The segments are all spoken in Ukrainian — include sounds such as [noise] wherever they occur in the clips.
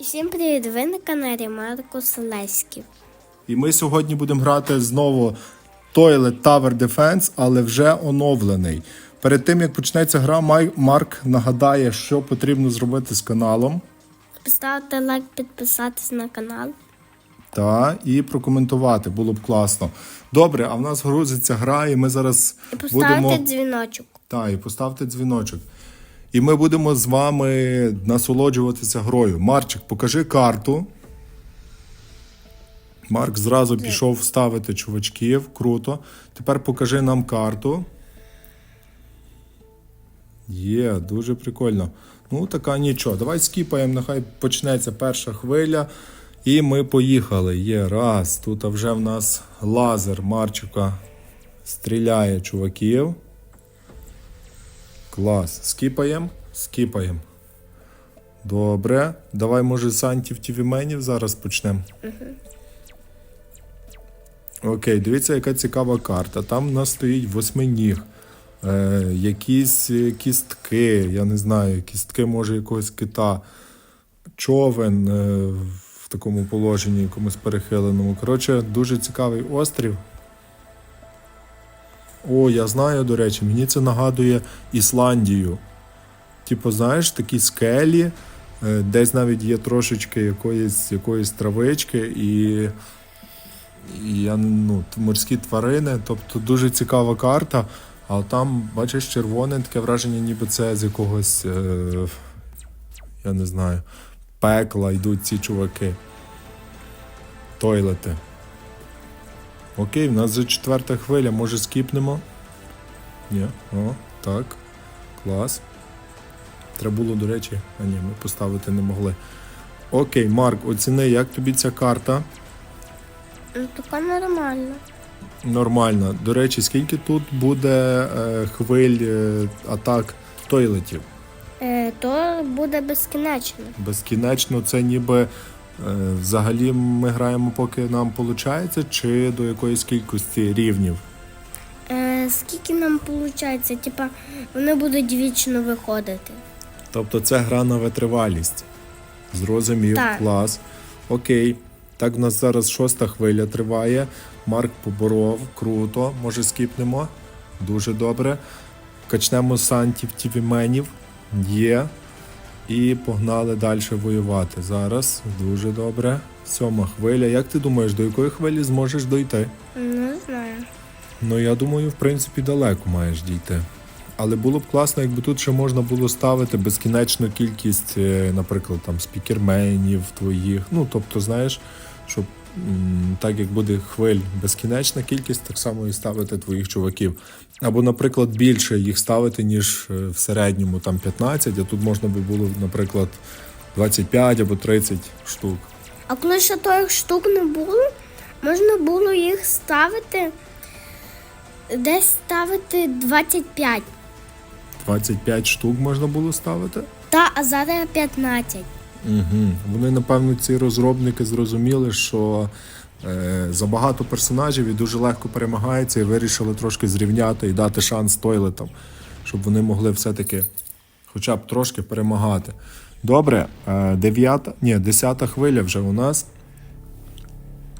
Всім привіт! Ви на каналі Марко Селеськів. І ми сьогодні будемо грати знову Toilet Tower Defense, але вже оновлений. Перед тим як почнеться гра, Марк нагадає, що потрібно зробити з каналом. Поставте лайк, підписатись на канал. Та і прокоментувати було б класно. Добре, а в нас грузиться гра, і ми зараз І поставте будемо. дзвіночок. Та, і поставте дзвіночок. І ми будемо з вами насолоджуватися грою. Марчик, покажи карту. Марк зразу пішов ставити чувачків. Круто. Тепер покажи нам карту. Є, дуже прикольно. Ну, така нічого. Давай скіпаємо, нехай почнеться перша хвиля. І ми поїхали. Є раз. Тут вже в нас лазер Марчика стріляє чуваків. Клас. Скіпаємо? Скіпаємо. Добре. Давай, може, з антів-тівіменів зараз почнемо. Окей, дивіться, яка цікава карта. Там у нас стоїть восьминіг. Е, якісь кістки, я не знаю, кістки, може, якогось кита, човен е, в такому положенні, якомусь перехиленому. Коротше, дуже цікавий острів. О, я знаю, до речі, мені це нагадує Ісландію. Типу, знаєш, такі скелі, е, десь навіть є трошечки якоїсь, якоїсь травички і, і я, ну, морські тварини. Тобто дуже цікава карта. А там, бачиш, червоне таке враження, ніби це з якогось, е, я не знаю, пекла йдуть ці чуваки. Тойлети. Окей, в нас вже четверта хвиля, може скіпнемо? Ні, о, так. Клас. Треба було, до речі, а ні, ми поставити не могли. Окей, Марк, оціни, як тобі ця карта? Ну, така нормально. Нормально. До речі, скільки тут буде е, хвиль е, атак тойлетів? Е, то буде безкінечно. Безкінечно, це ніби взагалі ми граємо, поки нам виходить, чи до якоїсь кількості рівнів? Е, скільки нам виходить? Типа, вони будуть вічно виходити. Тобто це гра на витривалість. Зрозумів, Так. клас. Окей. Так, в нас зараз шоста хвиля триває. Марк поборов, круто. Може скіпнемо. Дуже добре. Качнемо з антів тівіменів. Є. І погнали далі воювати. Зараз дуже добре. Сьома хвиля. Як ти думаєш, до якої хвилі зможеш дойти? Не знаю. Ну, я думаю, в принципі, далеко маєш дійти. Але було б класно, якби тут ще можна було ставити безкінечну кількість, е, наприклад, там спікерменів твоїх. Ну, тобто, знаєш, щоб так як буде хвиль безкінечна кількість, так само і ставити твоїх чуваків. Або, наприклад, більше їх ставити, ніж е, в середньому там 15, а тут можна би було, наприклад, 25 або 30 штук. А коли ще тих штук не було, можна було їх ставити. Десь ставити 25. 25 штук можна було ставити. Та, а зараз 15. Угу. Вони, напевно, ці розробники зрозуміли, що забагато персонажів і дуже легко перемагається, і вирішили трошки зрівняти і дати шанс тойлетам, щоб вони могли все-таки хоча б трошки перемагати. Добре, е, дев'ята, ні, десята хвиля вже у нас.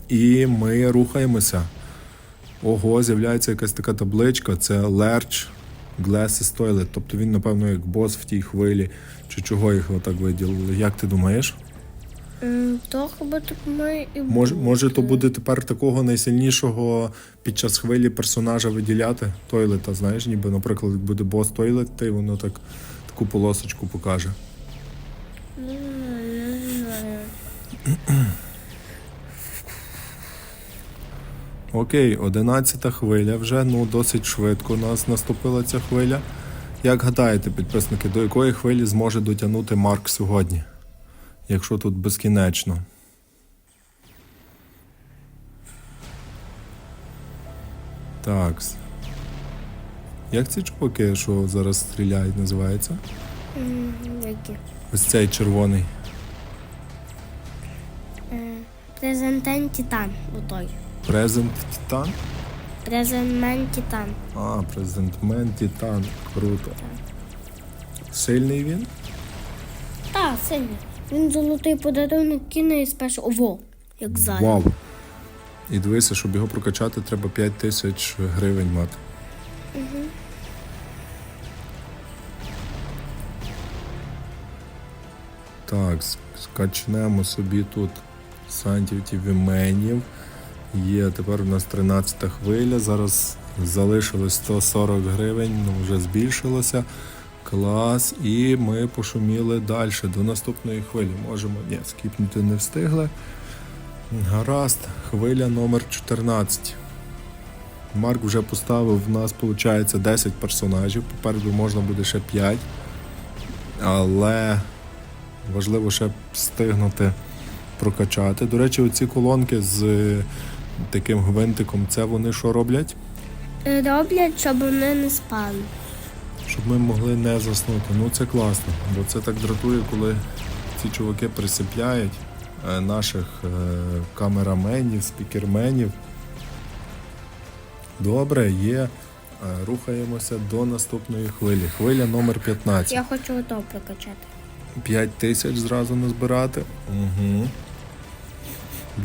І ми рухаємося. Ого, з'являється якась така табличка, це Lerch Glasses Toilet. Тобто він, напевно, як бос в тій хвилі. Чи чого їх отак виділили? Як ти думаєш? М, То так ми і Може, може то буде тепер такого найсильнішого під час хвилі персонажа виділяти? Тойлета, знаєш, ніби, наприклад, буде бос тойлет, то й воно так таку полосочку покаже. Не знаю, не знаю. Окей, одинадцята хвиля вже, ну досить швидко у нас наступила ця хвиля. Як гадаєте, підписники, до якої хвилі зможе дотягнути Марк сьогодні? Якщо тут безкінечно. Так. Як ці чуваки, що зараз стріляють, називається? Які? Ось цей червоний. Е, Презентент Титан. Отой. Презент Титан? Презентмент Титан. А, презентмен Титан. Круто. Сильний він? Так, сильний. Він золотий подарунок кине і спершу. Ово, як зайвий. Вау! І дивися, щоб його прокачати, треба 5 тисяч гривень мати. Так, скачнемо собі тут сантів віменів. Є тепер у нас 13 хвиля. Зараз залишилось 140 гривень, ну вже збільшилося. Клас. І ми пошуміли далі до наступної хвилі. Можемо. Ні, скіпнути не встигли. Гаразд, хвиля номер 14. Марк вже поставив, в нас виходить 10 персонажів. Попереду можна буде ще 5. Але важливо ще встигнути прокачати. До речі, оці колонки з таким гвинтиком, це вони що роблять? Е, Роблять, щоб вони не спали. Щоб ми могли не заснути. Ну це класно, бо це так дратує, коли ці чуваки присипляють е, наших е, камераменів, спікерменів. Добре, є. Е, Рухаємося до наступної хвилі. Хвиля номер 15. Я хочу ото прокачати. 5 тисяч зразу назбирати. Угу.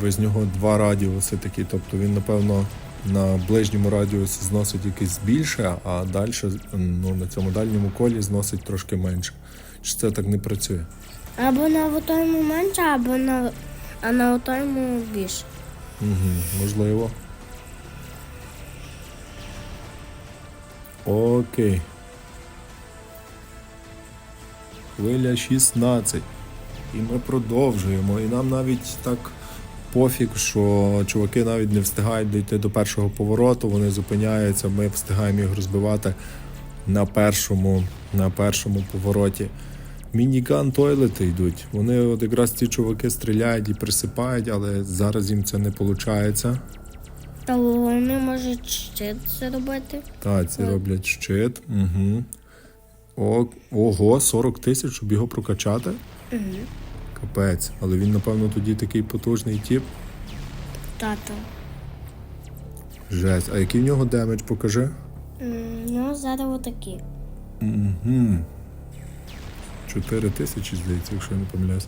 Без нього два радіуси такі, тобто він, напевно, на ближньому радіусі зносить якийсь більше, а далі ну, на цьому дальньому колі зносить трошки менше. Чи це так не працює? Або на отому менше, або на, а на отому більше. Угу, можливо. Окей. Хвиля 16. І ми продовжуємо. І нам навіть так пофіг, що чуваки навіть не встигають дійти до першого повороту, вони зупиняються, ми встигаємо їх розбивати на першому, на першому повороті. Мініган тойлети йдуть. Вони от якраз ці чуваки стріляють і присипають, але зараз їм це не виходить. Та вони можуть щит зробити. Так, ці роблять щит. Угу. О, ого, 40 тисяч, щоб його прокачати. Угу. Капець. Але він, напевно, тоді такий потужний тіп. Тато. Жесть. А який в нього демедж, покажи. М, Ну, зараз отакі. Угу. 4 тисячі, здається, якщо я не помиляюсь.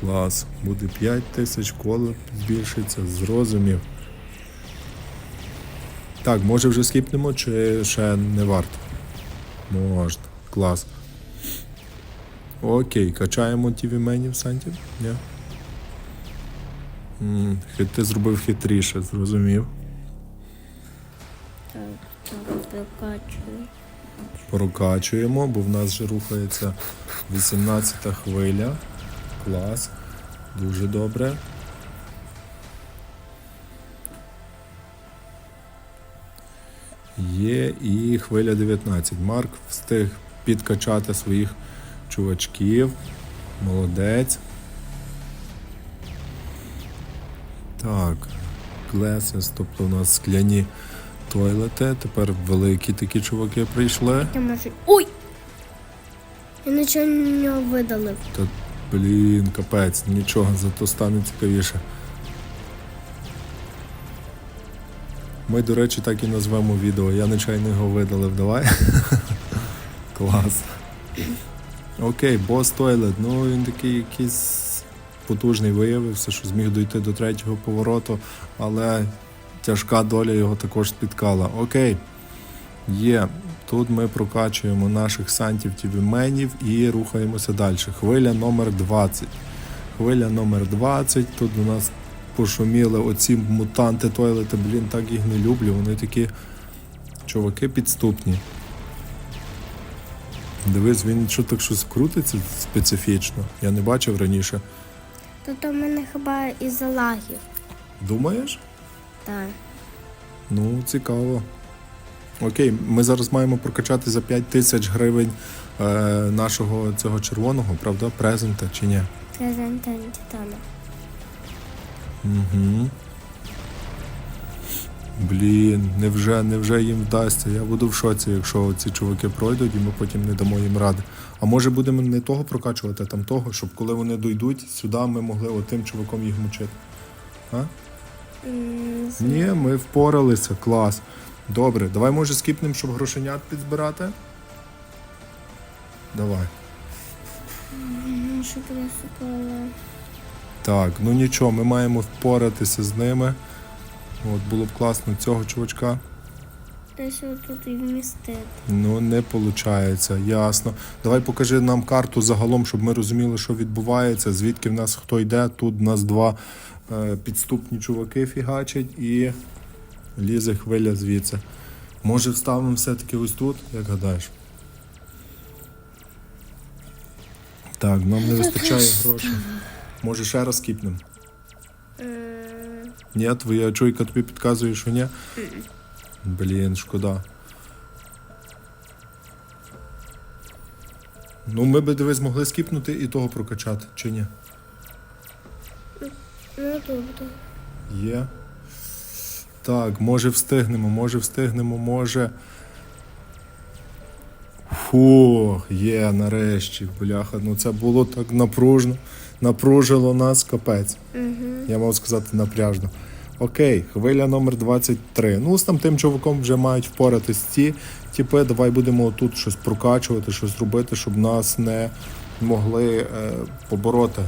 Клас. Буде 5 тисяч, коло збільшиться, зрозумів. Так, може вже скіпнемо, чи ще не варто? Можна. Клас. Окей, качаємо ті віменів Сантів? Ні? М, Ти зробив хитріше, зрозумів. Так, так, прокачую. Прокачуємо, бо в нас вже рухається 18 хвиля. Клас. Дуже добре. Є і хвиля 19. Марк встиг підкачати своїх чувачків. Молодець. Так. Глесес, тобто у нас скляні тойлети. Тепер великі такі чуваки прийшли. Ой! Я нічого не видалив. Та блін, капець, нічого, зато стане цікавіше. Ми, до речі, так і назвемо відео. Я нечайно його видалив, давай. [laughs] Клас. Окей, бос Тойлет. Ну він такий якийсь потужний виявився, що зміг дойти до третього повороту, але тяжка доля його також спіткала. Окей. Є. Тут ми прокачуємо наших сантів тівіменів і рухаємося далі. Хвиля номер 20. Хвиля номер 20. Тут у нас пошуміли оці мутанти тойлети. Блін, так їх не люблю. Вони такі чуваки підступні. Дивись, він що так щось крутиться специфічно. Я не бачив раніше. Тут у мене хіба із лагів. Думаєш? Так. Ну, цікаво. Окей, ми зараз маємо прокачати за 5 тисяч гривень е, нашого цього червоного, правда, презента чи ні? Презента Титана. Угу. Блін, невже, невже їм вдасться? Я буду в шоці, якщо ці чуваки пройдуть і ми потім не дамо їм ради. А може будемо не того прокачувати, а там того, щоб коли вони дойдуть, сюди ми могли отим чуваком їх мучити. А? Ні, ми впоралися, клас. Добре, давай може скіпнемо, щоб грошенят підзбирати. Давай. М, що присипала. Так, ну нічого, ми маємо впоратися з ними. От було б класно цього чувачка. Десь отут і вмістити. Ну, не виходить, ясно. Давай покажи нам карту загалом, щоб ми розуміли, що відбувається, звідки в нас хто йде. Тут в нас два е, підступні чуваки фігачать і лізе хвиля звідси. Може, вставимо все-таки ось тут, як гадаєш? Так, нам не вистачає грошей. Може, ще раз кіпнемо? Ні, твоя чуйка тобі підказує, що ні? Блін, шкода. Ну, ми би диви змогли скіпнути і того прокачати, чи ні? Ну добре. Є. Так, може встигнемо, може встигнемо, може. Фух, є, нарешті, бляха. Ну це було так напружно. Напружило нас капець. Угу. Я можу сказати напряжно. Окей, хвиля номер 23. Ну, з там тим чуваком вже мають впоратись ці тіпи. Давай будемо тут щось прокачувати, щось робити, щоб нас не могли е, побороти.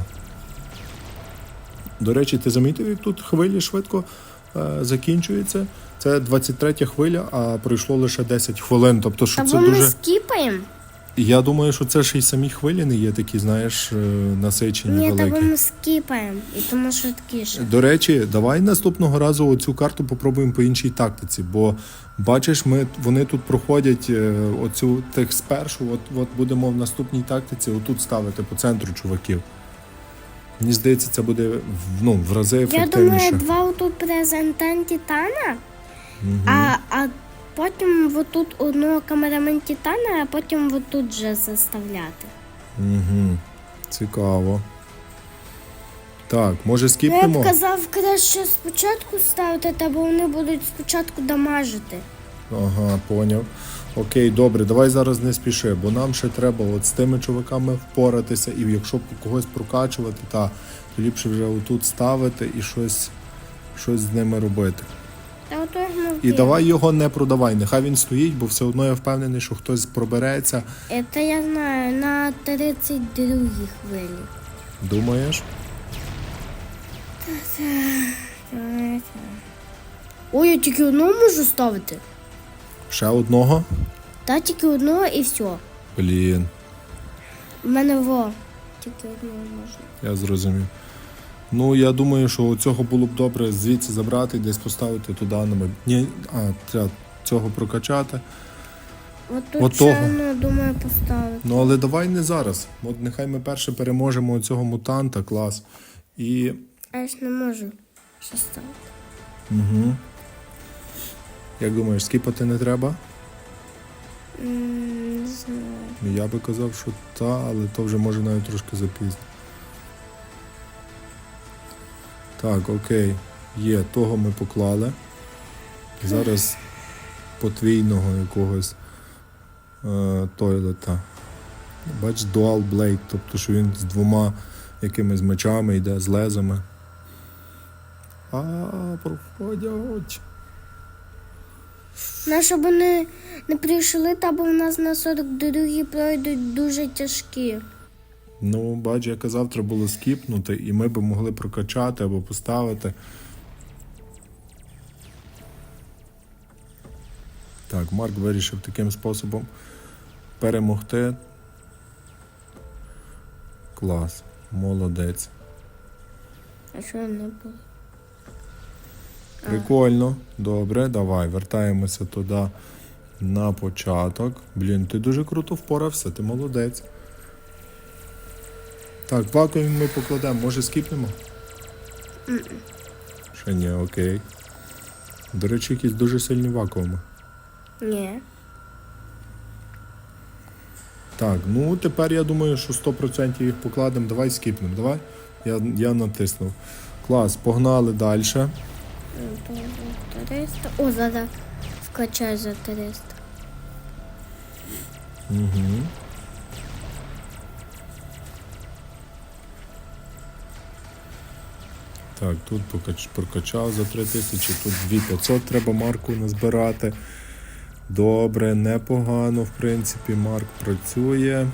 До речі, ти замітив, як тут хвилі швидко е, закінчуються? Це 23 хвиля, а пройшло лише 10 хвилин. Тобто, що це Або ми дуже. скіпаємо. Я думаю, що це ще й самі хвилі не є такі, знаєш, е, насичені Ні, великі. або ми скіпаємо. І тому швидкіше. До речі, давай наступного разу оцю карту попробуємо по іншій тактиці, бо бачиш, ми вони тут проходять е, оцю тих спершу. От, от будемо в наступній тактиці отут ставити по центру чуваків. Мені здається, це буде в- ну, в рази Я думаю, два отут презентант Титана, а, а потім отут одного камерамен Титана, а потім отут вже заставляти. Угу. Цікаво. Так, може Ну, я б казав, краще спочатку ставити, та бо вони будуть спочатку дамажити. Ага, поняв. Окей, добре, давай зараз не спіши, бо нам ще треба от з тими чуваками впоратися, і якщо когось прокачувати, та, то ліпше вже отут ставити і щось, щось з ними робити. І давай його не продавай, нехай він стоїть, бо все одно я впевнений, що хтось пробереться. Це я знаю, на 32 хвилі. Думаєш? Ой, я тільки одного можу ставити. Ще одного? Та тільки одного і все. Блін, У мене во. Тільки одного можна. я зрозумів. Ну, я думаю, що цього було б добре звідси забрати десь поставити туди на Ні, а, треба цього прокачати. От тут От ще того. одного думаю поставити. Ну, але давай не зараз. От нехай ми перше переможемо цього мутанта, клас. І. А я ж не можу ще ставити. Угу. Як думаєш, скіпати не треба? М, Не знаю. Я би казав, що та, але то вже може навіть трошки запізно. Так, окей. Є, того ми поклали. Зараз подвійного якогось е, тойлета. Бач, Dual Blade, тобто що він з двома якимись мечами йде, з лезами. А, проходять. Ну, щоб вони не прийшли, та бо в нас на 42 пройдуть дуже тяжкі. Ну, бач, я казав, треба було скіпнути, і ми б могли прокачати або поставити. Так, Марк вирішив таким способом перемогти. Клас, молодець. А що не було? Прикольно, добре, давай, вертаємося туди на початок. Блін, ти дуже круто впорався, ти молодець. Так, вакуум ми покладемо, може скіпнемо? Ще ні, окей. До речі, якісь дуже сильні вакууми. Ні. Так, ну тепер я думаю, що 100% їх покладемо. Давай скіпнемо, давай. Я, я натиснув. Клас, погнали далі. М, то за 300. О, зараз вкачаю за 300. Угу. Так, тут прокачав за 3000, тут 2500 треба марку назбирати. Добре, непогано, в принципі, марк працює.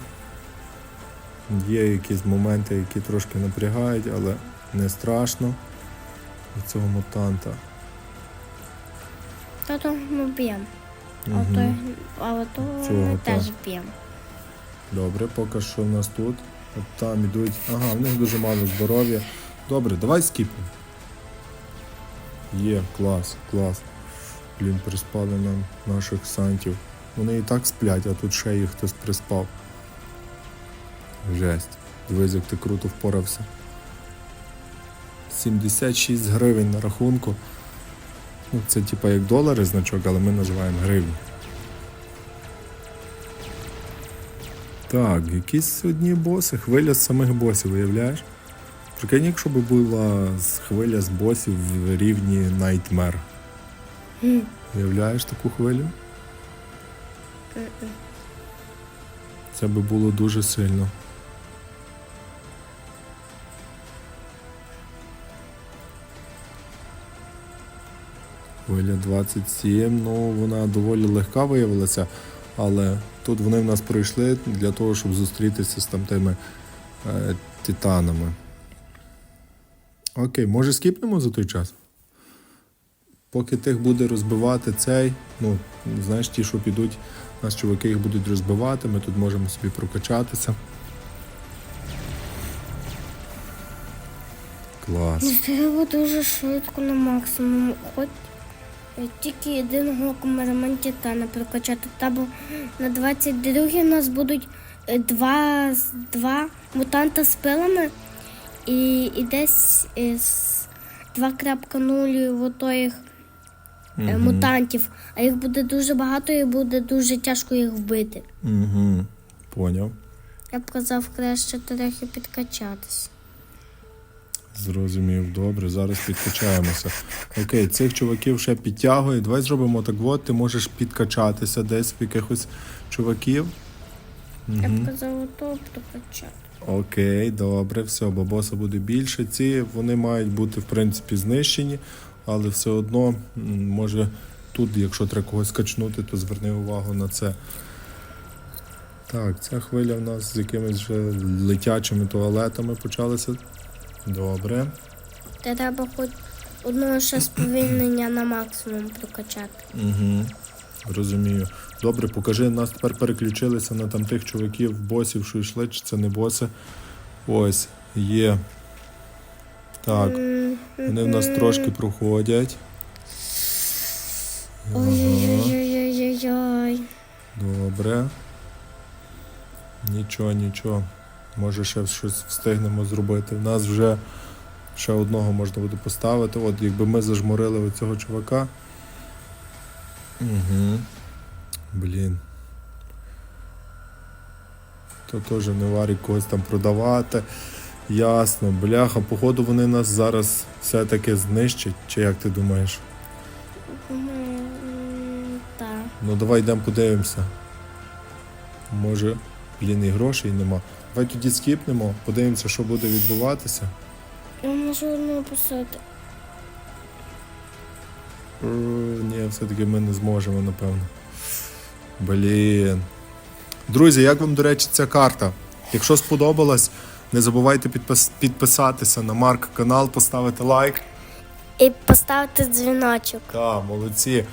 Є якісь моменти, які трошки напрягають, але не страшно від цього мутанта. Та то ми б'ємо. А то, а ото Цього, ми та. теж б'ємо. Добре, поки що в нас тут. От там ідуть. Ага, в них дуже мало здоров'я. Добре, давай скіпнемо. Є, клас, клас. Блін, приспали нам наших сантів. Вони і так сплять, а тут ще їх хтось приспав. Жесть. Дивись, як ти круто впорався. 76 гривень на рахунку. Ну, це типа як долари значок, але ми називаємо гривні. Так, якісь одні боси, хвиля з самих босів, уявляєш? Прикинь, якщо б була хвиля з босів в рівні Nightmare. Хм. Уявляєш таку хвилю? Це би було дуже сильно. Хвиля 27, ну вона доволі легка виявилася, але тут вони в нас пройшли для того, щоб зустрітися з там тими е, титанами. Окей, може скіпнемо за той час? Поки тих буде розбивати цей, ну, знаєш, ті, що підуть, нас чуваки їх будуть розбивати, ми тут можемо собі прокачатися. Клас. Треба дуже швидко на максимум. Хоч е, тільки єдиного камерамен Титана прокачати. Та бо на 22 у нас будуть е, два, два мутанта з пилами і, і десь із 2.0 отоїх е, мутантів. А їх буде дуже багато і буде дуже тяжко їх вбити. Угу. Поняв. Я б казав, краще трохи підкачатись. Зрозумів, добре, зараз підкачаємося. Окей, цих чуваків ще підтягує. Давай зробимо так от, ти можеш підкачатися десь в якихось чуваків. Я б казав, ото прокачати. Окей, добре, все, бабоса буде більше. Ці вони мають бути в принципі знищені, але все одно, може, тут, якщо треба когось качнути, то зверни увагу на це. Так, ця хвиля в нас з якимись вже летячими туалетами почалася. Добре. Треба хоч одного ще сповільнення на максимум прокачати. Угу. Розумію. Добре, покажи, нас тепер переключилися на там тих чуваків, босів, що йшли, чи це не боси. Ось, є. Так, вони в нас трошки проходять. Ой-ой-ой-ой-ой. Добре. Нічого, нічого. Може ще щось встигнемо зробити. В нас вже ще одного можна буде поставити. От якби ми зажмурили оцього чувака. Угу. Блін. То теж не варить когось там продавати. Ясно, бляха, походу вони нас зараз все-таки знищать, чи як ти думаєш? Так. Ну давай йдемо подивимося. Може, блін, і грошей нема. Давай тоді скіпнемо, подивимося, що буде відбуватися. Я можу одного посити. Е, Ні, все-таки ми не зможемо, напевно. Блін. Друзі, як вам, до речі, ця карта? Якщо сподобалась, не забувайте підпис- підписатися на Марк канал, поставити лайк. І поставити дзвіночок. Так, молодці.